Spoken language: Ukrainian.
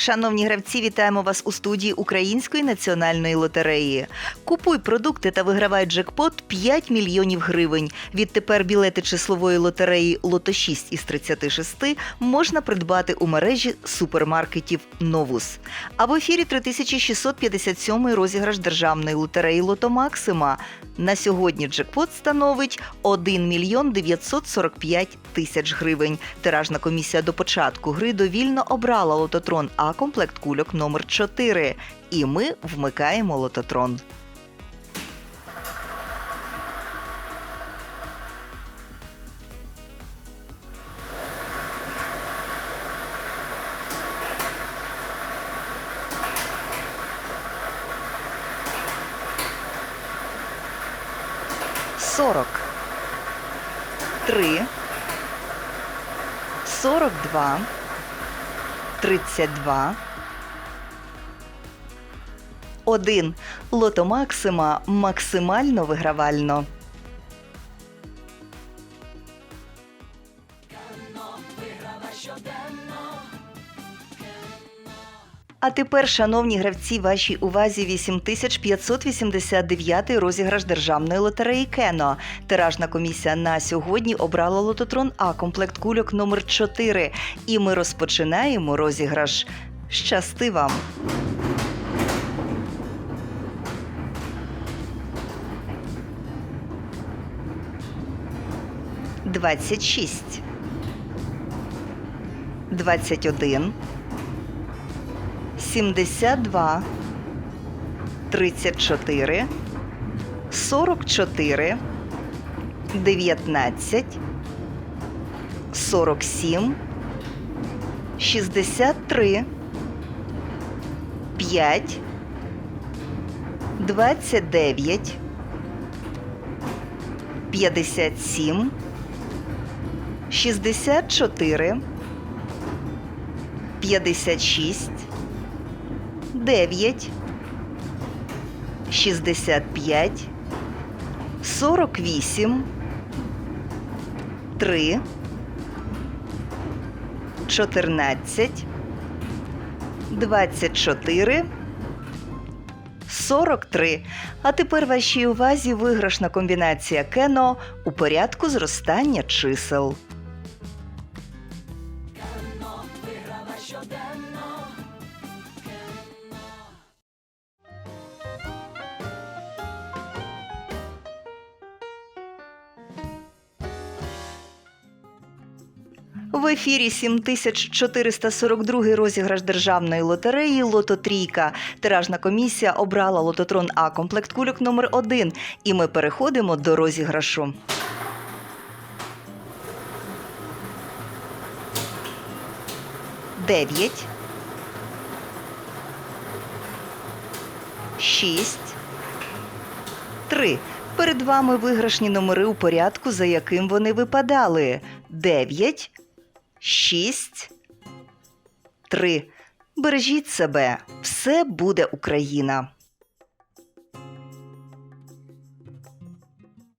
Шановні гравці, вітаємо вас у студії Української національної лотереї. Купуй продукти та вигравай джекпот 5 мільйонів гривень. Відтепер білети числової лотереї Лото 6 із 36 можна придбати у мережі супермаркетів Новус. А в ефірі 3657 розіграш державної лотереї Лото Максима. На сьогодні джекпот становить 1 мільйон 945 тисяч гривень. Тиражна комісія до початку гри довільно обрала лототрон А комплект кульок номер 4 І ми вмикаємо лототрон. Сорок. Три. Сорок два. Тридцять два. Один. Лото Максима максимально вигравально. А тепер, шановні гравці, вашій увазі 8589 розіграш державної лотереї Кено. Тиражна комісія на сьогодні обрала лототрон А комплект кульок номер 4 І ми розпочинаємо розіграш. Щасти вам! Двадцять шість. Двадцять один. 72, 34, 44, 19, 47, 63, 5, 29, 57, 64, 56, 9, 65, 48, 3, 14, 24, 43. А тепер вашій увазі виграшна комбінація кено у порядку зростання чисел. В ефірі 7442 розіграш державної лотереї Лото Трійка. Тиражна комісія обрала лототрон А комплект кульок номер 1 І ми переходимо до розіграшу. Дев'ять. Шість. Три. Перед вами виграшні номери у порядку, за яким вони випадали. Дев'ять. Шість. Три. Бережіть себе. Все буде Україна.